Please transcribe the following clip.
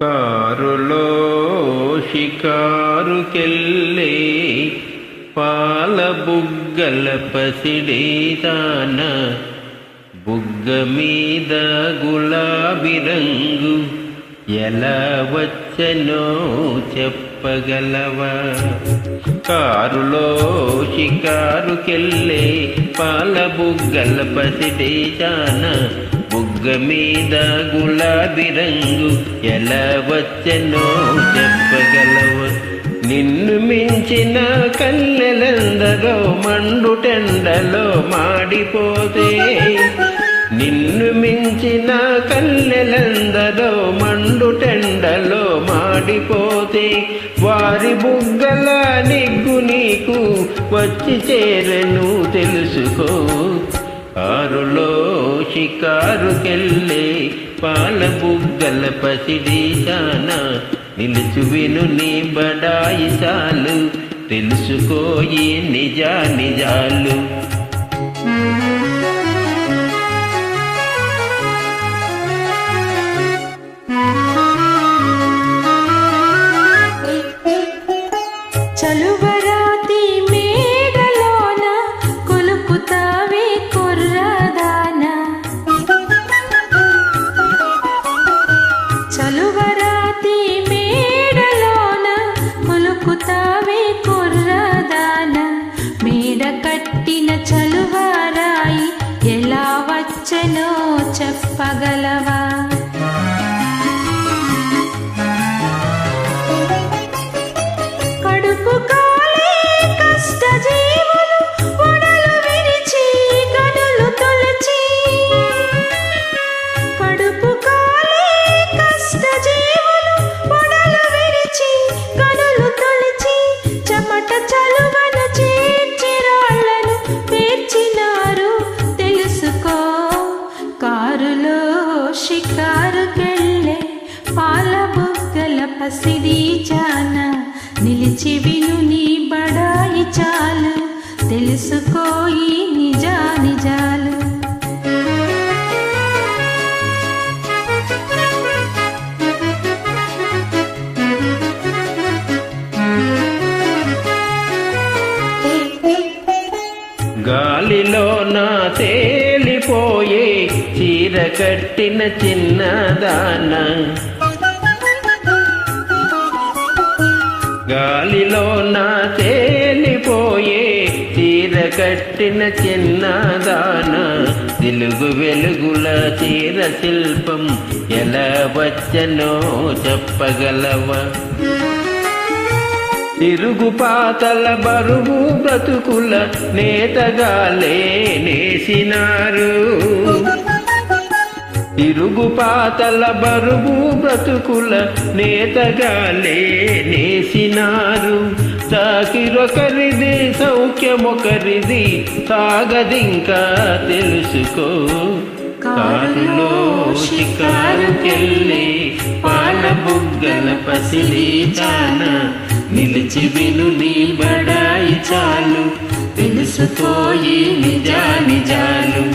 కారులో షికారుకెళ్ళే పాల బుగ్గల పసిడేదాన బుగ్గ మీద గులాబీ రంగు ఎలా వచ్చనో చెప్పగలవా? కారులో షికారుకెళ్ళే పాల బుగ్గల పసిడేదాన బుగ్గ మీద గులాబీ రంగు ఎలా వచ్చనో చెప్పగలవ? నిన్ను మించిన కన్నెలందరో మండుటెండలో మాడిపోతే. నిన్ను మించిన కన్నెలందరో మండుటెండలో మాడిపోతే. వారి బుగ్గల నిగ్గు నీకు వచ్చి చేరను తెలుసుకో. ఆరులో షికారుకెళ్ళే పాల బుగ్గల పసిడి చాన నిలుచు విను నీ బడాయి చాలు. తెలుసుకోయి నిజా నిజాలు కట్టిన చలువారాయి ఎలా వచ్చనో చెప్పగలవా? బుగ్గల పసిడి చాన నిలిచి విను నీ బడాయి చాలు. తెలుసుకోయి నిజా నిజాలు. గాలిలో నా తేలిపోయే చీర కట్టిన చిన్నదాన గాలిలో నా తేలిపోయే తీర కట్టిన చిన్నదాన తెలుగు వెలుగుల తీర శిల్పం ఎలా వచ్చనో చెప్పగలవా? తిరుగు పాతల బరువు బ్రతుకుల నేతగాలే నేసినారు తిరుగు పాతల బరువు బ్రతుకుల నేతగాలే నేసినారు తాకిరొకరిది సౌఖ్యమొకరిది సాగదింకా తెలుసుకో. కారులో షికారుకెళ్ళి పాల బుగ్గల పసిలి చాన. నిలిచి విను నీ బడాయి చాలు. తెలుసుకోయి నిజా నిజాలు